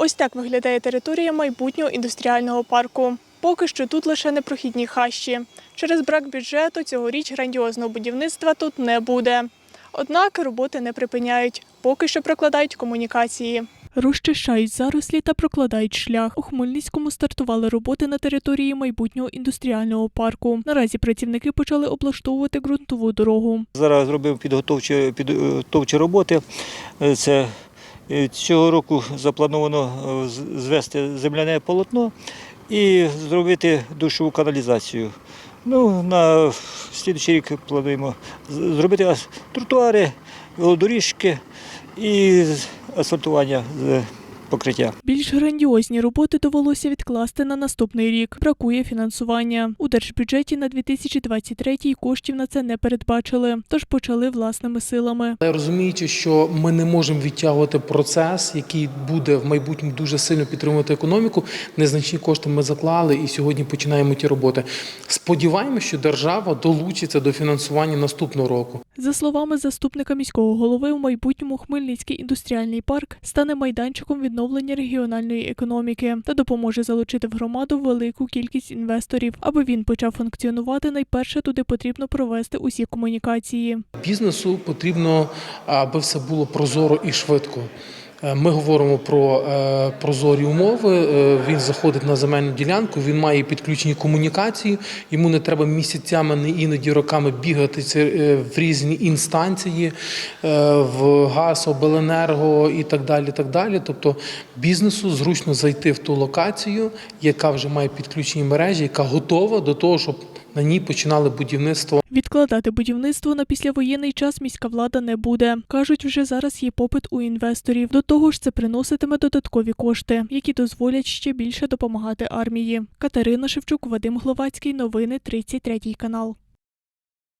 Ось так виглядає територія майбутнього індустріального парку. Поки що тут лише непрохідні хащі. Через брак бюджету цьогоріч грандіозного будівництва тут не буде. Однак роботи не припиняють, поки що прокладають комунікації. Розчищають зарослі та прокладають шлях. У Хмельницькому стартували роботи на території майбутнього індустріального парку. Наразі працівники почали облаштовувати ґрунтову дорогу. Зараз зробив підготовчі, підготовчі роботи. Е, Це цього року заплановано е, звести земляне полотно і зробити душову каналізацію. Ну, на слідчий рік плануємо зробити тротуари, велодоріжки і асфальтування покриття. Більш грандіозні роботи довелося відкласти на наступний рік. Бракує фінансування. У держбюджеті на 2023 коштів на це не передбачили, тож почали власними силами. Розуміючи, що ми не можемо відтягувати процес, який буде в майбутньому дуже сильно підтримувати економіку, незначні кошти ми заклали і сьогодні починаємо ті роботи. Сподіваємося, що держава долучиться до фінансування наступного року. За словами заступника міського голови, у майбутньому Хмельницький індустріальний парк стане майданчиком відновлення регіональної економіки та допоможе залучити в громаду велику кількість інвесторів. Аби він почав функціонувати, найперше туди потрібно провести усі комунікації. Бізнесу потрібно, аби все було прозоро і швидко. Е, Ми говоримо про е, прозорі умови. Е, Він заходить на земельну ділянку, він має підключені комунікації. Йому не треба місяцями, не іноді роками бігати в різні інстанції, в ГАЗ, обленерго і так далі. Так далі. Тобто бізнесу зручно зайти в ту локацію, яка вже має підключені мережі, яка готова до того, щоб на ній починали будівництво. Відкладати будівництво на післявоєнний час міська влада не буде. кажуть, вже зараз є попит у інвесторів. До того ж, це приноситиме додаткові кошти, які дозволять ще більше допомагати армії. Катерина Шевчук, Вадим Гловацький. Новини 33 канал.